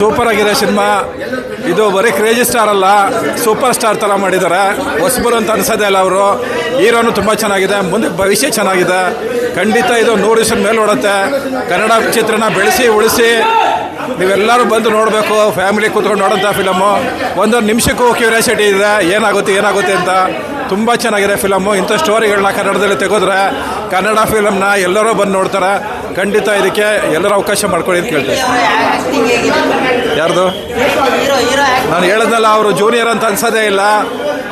Super ಆಗಿದೆ cinema. ಇದು ಬರೀ ಕ್ರೇಜಿ ಸ್ಟಾರ್ ಅಲ್ಲ ಸೂಪರ್ ಸ್ಟಾರ್ ಥರ ಮಾಡಿದ್ದಾರೆ ಹೊಸಬರು ಅಂತ ಅನ್ಸೋದೇ ಇಲ್ಲ ಅವರು. ಹೀರೋನು ತುಂಬ ಚೆನ್ನಾಗಿದೆ. ಮುಂದೆ ಭವಿಷ್ಯ ಚೆನ್ನಾಗಿದೆ. ಖಂಡಿತ ಇದು ನೂರು ದಿವಸ ಮೇಲೆ ಓಡುತ್ತೆ. ಕನ್ನಡ ಚಿತ್ರನ ಬೆಳೆಸಿ, ಉಳಿಸಿ. ನೀವೆಲ್ಲರೂ ಬಂದು ನೋಡಬೇಕು. ಫ್ಯಾಮಿಲಿ ಕೂತ್ಕೊಂಡು ನೋಡೋಂಥ ಫಿಲಮು ಒಂದೊಂದು ನಿಮಿಷಕ್ಕೂ ಕ್ಯೂರಿಯಾಸಿಟಿ ಇದೆ. ಏನಾಗುತ್ತೆ ಏನಾಗುತ್ತೆ ಅಂತ. ತುಂಬ ಚೆನ್ನಾಗಿದೆ ಫಿಲಮ್ಮು ಇಂಥ ಸ್ಟೋರಿಗಳನ್ನ ಕನ್ನಡದಲ್ಲಿ ತೆಗೆದ್ರೆ ಕನ್ನಡ ಫಿಲಮ್ನ ಎಲ್ಲರೂ ಬಂದು ನೋಡ್ತಾರೆ. ಖಂಡಿತ ಇದಕ್ಕೆ ಎಲ್ಲರೂ ಅವಕಾಶ ಮಾಡ್ಕೊಳ್ಳಿ ಅಂತ ಕೇಳ್ತೀನಿ ಯಾರ್ದು? ನಾನು ಹೇಳಿದ್ನಲ್ಲ, ಅವರು ಜೂನಿಯರ್ ಅಂತ ಅನ್ಸೋದೇ ಇಲ್ಲ.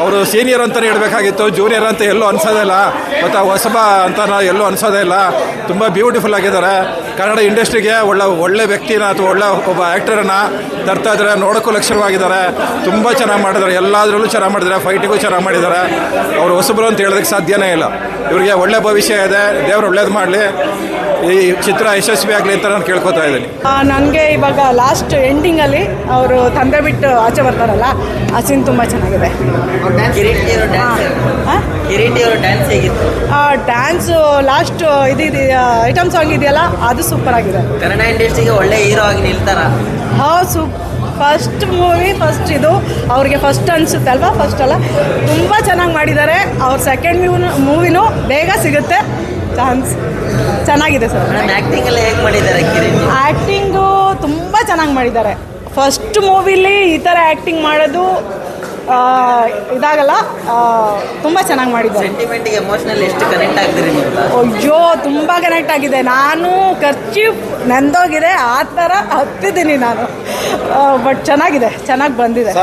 ಅವರು ಸೀನಿಯರ್ ಅಂತಲೇ ಹೇಳಬೇಕಾಗಿತ್ತು. ಜೂನಿಯರ್ ಅಂತ ಎಲ್ಲೂ ಅನ್ಸೋದೇ ಇಲ್ಲ. ಮತ್ತು ಹೊಸಬ ಅಂತ ನಾವು ಎಲ್ಲೂ ಅನ್ಸೋದೇ ಇಲ್ಲ. ತುಂಬ ಬ್ಯೂಟಿಫುಲ್ ಆಗಿದ್ದಾರೆ. ಕನ್ನಡ ಇಂಡಸ್ಟ್ರಿಗೆ ಒಳ್ಳೆ ಒಳ್ಳೆ ವ್ಯಕ್ತಿನ ಅಥವಾ ಒಳ್ಳೆ ಒಬ್ಬ ಆ್ಯಕ್ಟರನ್ನು ತರ್ತಾ ಇದ್ದಾರೆ, ನೋಡೋಕ್ಕೂ ಲಕ್ಷಣವಾಗಿದ್ದಾರೆ. ತುಂಬ ಚೆನ್ನಾಗಿ ಮಾಡಿದ್ದಾರೆ. ಎಲ್ಲದರಲ್ಲೂ ಚೆನ್ನಾಗಿ ಮಾಡಿದ್ದಾರೆ. ಫೈಟಿಗೂ ಚೆನ್ನಾಗಿ ಮಾಡಿದ್ದಾರೆ. ಅವರು ಹೊಸಬರು ಅಂತ ಹೇಳೋದಕ್ಕೆ ಸಾಧ್ಯನೇ ಇಲ್ಲ. ಇವರಿಗೆ ಒಳ್ಳೆ ಭವಿಷ್ಯ ಇದೆ. ದೇವರು ಒಳ್ಳೇದು ಮಾಡಲಿ. ಈ ಚಿತ್ರ ಯಶಸ್ವಿ ಆಗಲಿ ಅಂತ ನಾನು ಕೇಳ್ಕೊತಾ ಇದ್ದೀನಿ. ನನಗೆ ಇವಾಗ ಲಾಸ್ಟ್ ಎಂಡಿಂಗಲ್ಲಿ ಅವರು ತಂದೆ ಬಿಟ್ಟು ಆಚೆ ಬರ್ತಾರಲ್ಲ ಆ ಸೀನ್ ತುಂಬ ಚೆನ್ನಾಗಿದೆ. ಡ್ಯಾನ್ಸ್ ಆ? ಕಿರೀಟಿ ಅವರ ಡ್ಯಾನ್ಸ್ ಹೇಗಿತ್ತು? ಆ ಡ್ಯಾನ್ಸು ಲಾಸ್ಟ್ ಇದು ಐಟಮ್ ಸಾಂಗ್ ಇದೆಯಲ್ಲ ಅದು ಸೂಪರ್ ಆಗಿದೆ. ಕನ್ನಡ ಇಂಡಸ್ಟ್ರಿಗೆ ಒಳ್ಳೆ ಹೀರೋ ಆಗಿ ನಿಲ್ತಾರ? ಹಾ ಸೂಪ್ ಫಸ್ಟ್ ಮೂವಿ ಫಸ್ಟ್ ಇದು. ಅವ್ರಿಗೆ ಫಸ್ಟ್ ಅನಿಸುತ್ತೆ ಅಲ್ವಾ? ಫಸ್ಟ್ ಅಲ್ಲ. ತುಂಬ ಚೆನ್ನಾಗಿ ಮಾಡಿದ್ದಾರೆ. ಅವ್ರ ಸೆಕೆಂಡ್ ಮೂವಿನೂ ಮೂವಿನೂ ಬೇಗ ಸಿಗುತ್ತೆ. ಚಾನ್ಸ್ ಚೆನ್ನಾಗಿದೆ ಸರ್. ಮೇಡಮ್ ಆಕ್ಟಿಂಗ್ ಎಲ್ಲ ಹೇಗೆ ಮಾಡಿದ್ದಾರೆ ಆ್ಯಕ್ಟಿಂಗು ತುಂಬ ಚೆನ್ನಾಗಿ ಮಾಡಿದ್ದಾರೆ. ಫಸ್ಟ್ ಮೂವಿಲಿ ಈ ಥರ ಆ್ಯಕ್ಟಿಂಗ್ ಮಾಡೋದು ಇದಾಗಲ್ಲ ತುಂಬ ಚೆನ್ನಾಗಿ ಮಾಡಿದ್ದಾರೆ. ಸೆಂಟಿಮೆಂಟ್ಗೆ ಎಮೋಷನಲ್ ಎಷ್ಟು ಕನೆಕ್ಟ್ ಆಗ್ತೀರಿ ನೀವು? ಅಯ್ಯೋ ತುಂಬ ಕನೆಕ್ಟ್ ಆಗಿದೆ. ನಾನು ಖರ್ಚು ನೆಂದೋಗಿದೆ ಆ ಥರ ಹತ್ತಿದ್ದೀನಿ ನಾನು. ಬಟ್ ಚೆನ್ನಾಗಿದೆ ಚೆನ್ನಾಗಿ ಬಂದಿದೆ.